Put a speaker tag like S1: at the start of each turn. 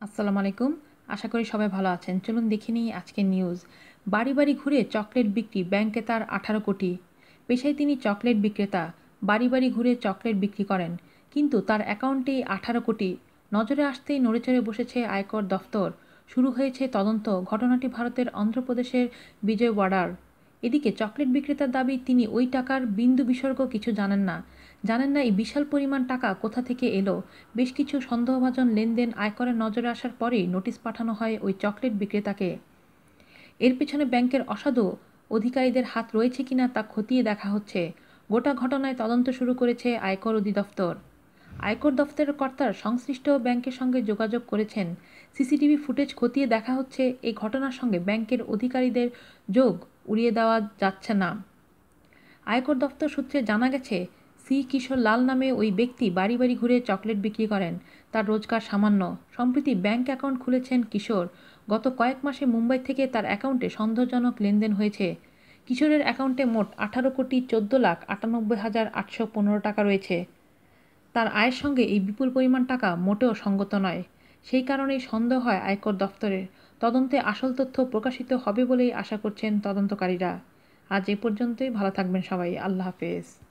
S1: আসসালামু আলাইকুম। আশা করি সবাই ভালো আছেন। চলুন দেখে নিই আজকের নিউজ বাড়ি বাড়ি ঘুরে চকলেট বিক্রি ব্যাংকে তার আঠারো কোটি। পেশায় তিনি চকলেট বিক্রেতা। বাড়ি বাড়ি ঘুরে চকলেট বিক্রি করেন। কিন্তু তার অ্যাকাউন্টেই আঠারো কোটি। নজরে আসতেই নড়েচড়ে বসেছে আয়কর দফতর। শুরু হয়েছে তদন্ত। ঘটনাটি ভারতের অন্ধ্রপ্রদেশের বিজয়ওয়াড়ার। এদিকে চকলেট বিক্রেতার দাবি, তিনি ওই টাকার বিন্দু বিসর্গ কিছু জানেন না। জানেন না এই বিশাল পরিমাণ টাকা কোথা থেকে এলো। বেশ কিছু সন্দেহভাজন লেনদেন আয়করের নজরে আসার পরেই নোটিশ পাঠানো হয় ওই চকলেট বিক্রেতাকে। এর পেছনে ব্যাংকের অসাধু অধিকারীদের হাত রয়েছে কিনা তা খতিয়ে দেখা হচ্ছে। গোটা ঘটনায় তদন্ত শুরু করেছে আয়কর অধিদপ্তর। আয়কর দফতরের কর্তার সংশ্লিষ্ট ব্যাংকের সঙ্গে যোগাযোগ করেছেন। সিসিটিভি ফুটেজ খতিয়ে দেখা হচ্ছে, এই ঘটনার সঙ্গে ব্যাংকের অধিকারীদের যোগ উড়িয়ে দেওয়া যাচ্ছে না। আয়কর দফতর সূত্রে জানা গেছে, সি কিশোর লাল নামে ওই ব্যক্তি বাড়ি বাড়ি ঘুরে চকলেট বিক্রি করেন। তার রোজগার সামান্য। সম্প্রতি ব্যাংক অ্যাকাউন্ট খুলেছেন কিশোর। গত কয়েক মাসে মুম্বাই থেকে তার অ্যাকাউন্টে সন্দেহজনক লেনদেন হয়েছে। কিশোরের অ্যাকাউন্টে মোট আঠারো কোটি চোদ্দ লাখ আটানব্বই হাজার আটশো পনেরো টাকা রয়েছে। তার আয়ের সঙ্গে এই বিপুল পরিমাণ টাকা মোটেও সঙ্গত নয়। সেই কারণেই সন্দেহ হয় আয়কর দফতরের। তদন্তে আসল তথ্য প্রকাশিত হবে বলেই আশা করছেন তদন্তকারীরা। আজ এ পর্যন্তই, ভালো থাকবেন সবাই, আল্লাহ হাফেজ।